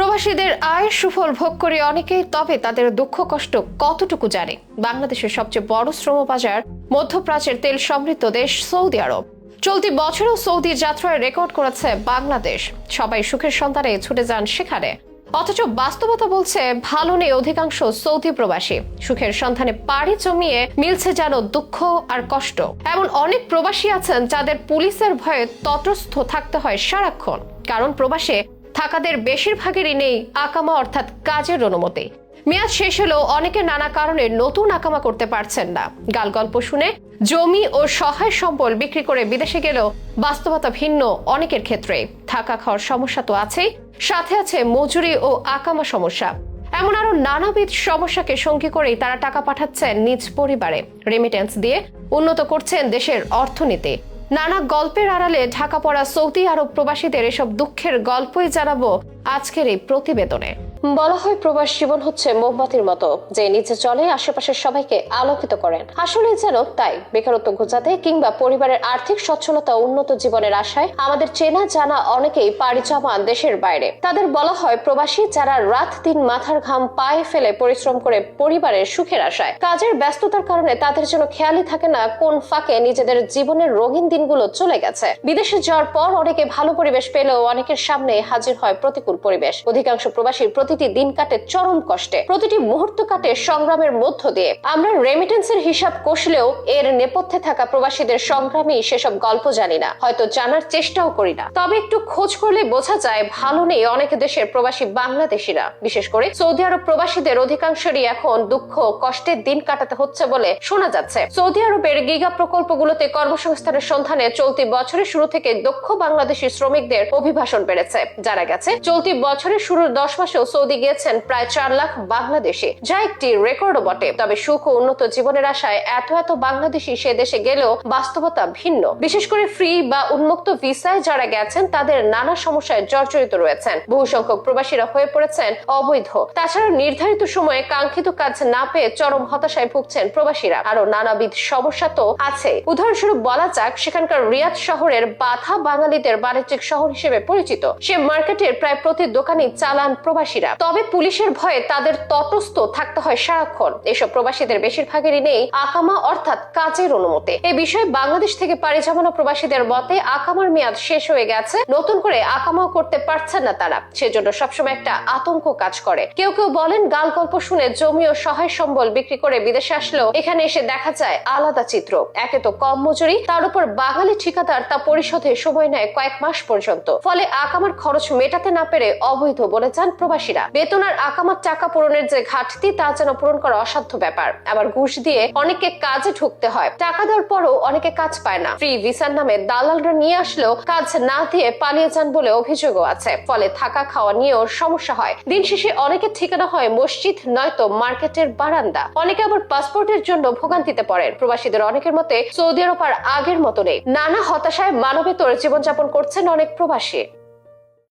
প্রবাসীদের আয়ের সুফল ভোগ করে অনেকেই, তবে তাদের দুঃখ কষ্ট কতটুকু জানে? বাংলাদেশের সবচেয়ে বড় শ্রমবাজার, মধ্যপ্রাচ্যের তেল সমৃদ্ধ দেশ সৌদি আরব। চলতি বছরও সৌদি যাত্রায় রেকর্ড করেছে বাংলাদেশ। সবাই সুখের সন্ধানে ছুটে যান সেখানে। অথচ বাস্তবতা বলছে, ভালো নেই অধিকাংশ সৌদি প্রবাসী। সুখের সন্ধানে পাড়ি জমিয়ে মিলছে যেন দুঃখ আর কষ্ট। এমন অনেক প্রবাসী আছেন যাদের পুলিশের ভয়ে তটস্থ থাকতে হয় সারাক্ষণ। কারণ প্রবাসে থাকাদের বেশিরভাগেরই নেই আকামা অর্থাৎ কাজের অনুমতি। মেয়াদ শেষ হলেও অনেকে নানা কারণে নতুন আকামা করতে পারছেন না। গাল গল্প শুনে জমি ও সহায় সম্বল বিক্রি করে বিদেশে গেলেও বাস্তবতা ভিন্ন অনেকের ক্ষেত্রে। থাকা খাওয়ার সমস্যা তো আছেই, সাথে আছে মজুরি ও আকামা সমস্যা। এমন আরও নানাবিধ সমস্যাকে সঙ্গী করেই তারা টাকা পাঠাচ্ছেন নিজ পরিবারে। রেমিটেন্স দিয়ে উন্নত করছেন দেশের অর্থনীতি। নানা গল্পের আড়ালে ঢাকা পড়া সৌদি আরব প্রবাসীদের এসব দুঃখের গল্পই জানাব আজকের এই প্রতিবেদনে। বলা হয় প্রবাস জীবন হচ্ছে মোমবাতির মতো, যে নিচে চলে আশেপাশের সবাইকে আলোকিত করেন। আসলে যেন তাই, বেকারত্ব ঘুচাতে কিংবা পরিবারের আর্থিক সচ্ছলতা উন্নত জীবনের আশায় আমাদের চেনা জানা অনেকেই পাড়ি জমান দেশের বাইরে। তাদের বলা হয় প্রবাসী যারা রাত দিন মাথার ঘাম পায়ে ফেলে পরিশ্রম করে পরিবারের সুখের আশায়। কাজের ব্যস্ততার কারণে তাদের যেন খেয়ালই থাকে না কোন ফাঁকে নিজেদের জীবনের রঙিন দিনগুলো চলে গেছে। বিদেশে যাওয়ার পর অনেকে ভালো পরিবেশ পেলেও অনেকের সামনে হাজির হয় প্রতিকূল পরিবেশ। অধিকাংশ প্রবাসীর প্রতিটি দিন কাটে চরম কষ্টে, প্রতিটি মুহূর্ত কাটে সংগ্রামের মধ্য দিয়ে। আমরা রেমিটেন্সের হিসাব কষলেও এর নেপথ্যে থাকা প্রবাসীদের সংগ্রামী সেসব গল্প জানি না, হয়তো জানার চেষ্টাও করি না। তবে একটু খোঁজ করলে বোঝা যায় ভালো নেই অনেক দেশের প্রবাসী বাংলাদেশিরা। বিশেষ করে সৌদি আরব প্রবাসীদের অধিকাংশেরই এখন দুঃখ কষ্টের দিন কাটাতে হচ্ছে বলে শোনা যাচ্ছে। সৌদি আরবের গিগা প্রকল্পগুলোতে কর্মসংস্থানের সন্ধানে চলতি বছরের শুরু থেকে দক্ষ বাংলাদেশি শ্রমিকদের অভিবাসন বেড়েছে। জানা গেছে, চলতি বছরের শুরুর দশ মাসেও সৌদি গিয়েছেন প্রায় চার লাখ বাংলাদেশি, যা একটি রেকর্ডও বটে। তবে সুখ ও উন্নত জীবনের আশায় এত এত বাংলাদেশি সে দেশে গেলেও বাস্তবতা ভিন্ন। বিশেষ করে ফ্রি বা উন্মুক্ত ভিসায় যারা গেছেন, তাদের নানা সমস্যায় জর্জরিত রয়েছেন। বহু সংখ্যক প্রবাসীরা হয়ে পড়েছেন অবৈধ। তাছাড়া নির্ধারিত সময়ে কাঙ্ক্ষিত কাজ না পেয়ে চরম হতাশায় ভুগছেন প্রবাসীরা। আরও নানাবিধ সমস্যা তো আছে উদাহরণস্বরূপ বলা যাক, সেখানকার রিয়াদ শহরের বাধা বাঙালিদের বাণিজ্যিক শহর হিসেবে পরিচিত। সে মার্কেটের প্রায় প্রতি দোকানে চালান প্রবাসীরা। তবে পুলিশের ভয়ে তাদের তটস্থ থাকতে হয় সারাক্ষণ। এসব প্রবাসীদের বেশিরভাগেরই নেই আকামা অর্থাৎ কাজের অনুমতি। এই বিষয়ে বাংলাদেশ থেকে পাড়ি জমানো প্রবাসীদের মতে আকামার মেয়াদ শেষ হয়ে গেছে। নতুন করে আকামাও করতে পারছেন না তারা। সেজন্য সবসময় একটা আতঙ্ক কাজ করে। কেউ কেউ বলেন গাল গল্প শুনে জমি ও সহায় সম্বল বিক্রি করে বিদেশে আসলেও এখানে এসে দেখা যায় আলাদা চিত্র। একে তো কম মজুরি, তার উপর বাঙালি ঠিকাদার তা পরিশোধে সময় নেয় কয়েক মাস পর্যন্ত। ফলে আকামার খরচ মেটাতে না পেরে অবৈধ বলে যান প্রবাসীরা। বেতন আর আকামার টাকা পূরণের যে ঘাটতি, তা যেন পূরণ করা অসাধ্য ব্যাপার। আবার ঘুষ দিয়ে অনেককে কাজে ঢুকতে হয়। টাকা দেওয়ার পরও অনেকে কাজ পায় না। ফ্রি ভিসার নামে দালালরা নিয়ে আসলেও কাজ না দিয়ে পালিয়ে যান বলে অভিযোগও আছে। ফলে থাকা খাওয়া নিয়েও সমস্যা হয়। দিন শেষে অনেকের ঠিকানা হয় মসজিদ, নয়তো মার্কেটের বারান্দা। অনেকে আবার পাসপোর্টের জন্য ভোগান্তিতে পড়েন। প্রবাসীদের অনেকের মতে সৌদি আরব আর আগের মতো নেই। নানা হতাশায় মানবেতর জীবনযাপন করছেন অনেক প্রবাসী।